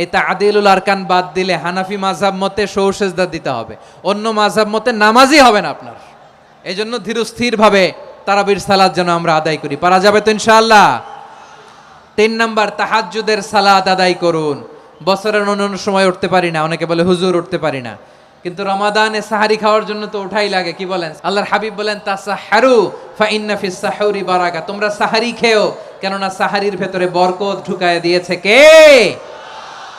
এই তাদিলুল আরকান বাদ দিলে হানাফি মাঝাব মতে সৌ সেজদা দিতে হবে। অন্য মাঝাব মতে নামাজই হবে না আপনার। এই জন্য ধীরস্থিরভাবে তারাবির সালাদ যেন আমরা আদায় করি। পারা যাবে তো ইনশাআল্লাহ? তিন নাম্বার, তাহাজ্জুদের সালাদ আদায় করুন। বছরের অন্য সময় উঠতে পারি না, অনেকে বলে হুজুর উঠতে পারি না। কিন্তু রমাদানে সাহারি খাওয়ার জন্য তো ওঠাই লাগে, কি বলেন? আল্লাহর হাবিব বলেন তাসাহারু ফা ইন্না ফিস বারাকা। তোমরা সাহারি খেও, কেননা সাহারির ভেতরে বরকত ঢুকায় দিয়েছে কে?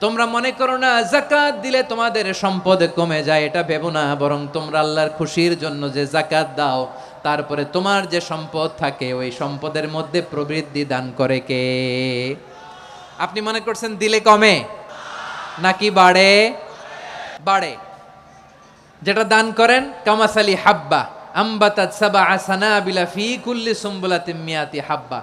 তোমরা মনে করো না, জাকাত দিলে তোমাদের সম্পদ কমে যায়, এটা ভেবো না, বরং তোমরা আল্লাহর খুশির জন্য যে জাকাত দাও, তারপরে তোমার যে সম্পদ থাকে, ওই সম্পদের মধ্যে প্রবৃদ্ধি দান করে কে? আপনি মনে করছেন দিলে কমে? নাকি বাড়ে? বাড়ে। যেটা দান করেন, কামাসালি হাব্বা, আম্বাতাত সাবা আসানা বিলা ফি কুল্লি মিয়াতি হাব্বা।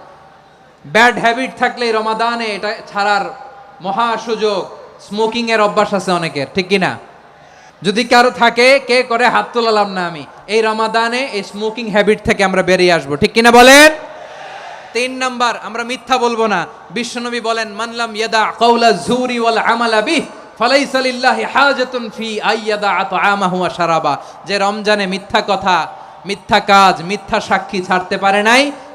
ব্যাড হ্যাবিট থাকলে রমাদানে এটা ছাড়ার মহা সুযোগ। স্মোকিং এর অভ্যাস আছে অনেকের, ঠিক কি না যদি কারও থাকে, কে করে হাত তোলালাম না আমি? এই রমাদানে এই স্মোকিং হ্যাবিট থেকে আমরা বেরিয়ে আসব, ঠিক কিনা বলেন? তিন নাম্বার, আমরা মিথ্যা বলব না। বিশ্বনবী বলেন মানলাম ইয়াদা কওলা জুরি ওয়াল আমালা বিহ, ফালাইসা লিল্লাহি হাজাতুন ফি আইয়াদা আতআমাহু ওয়া শারাবা। যে রমজানে মিথ্যা কথা, মিথ্যা কাজ, মিথ্যা সাক্ষী ছাড়তে পারে নাই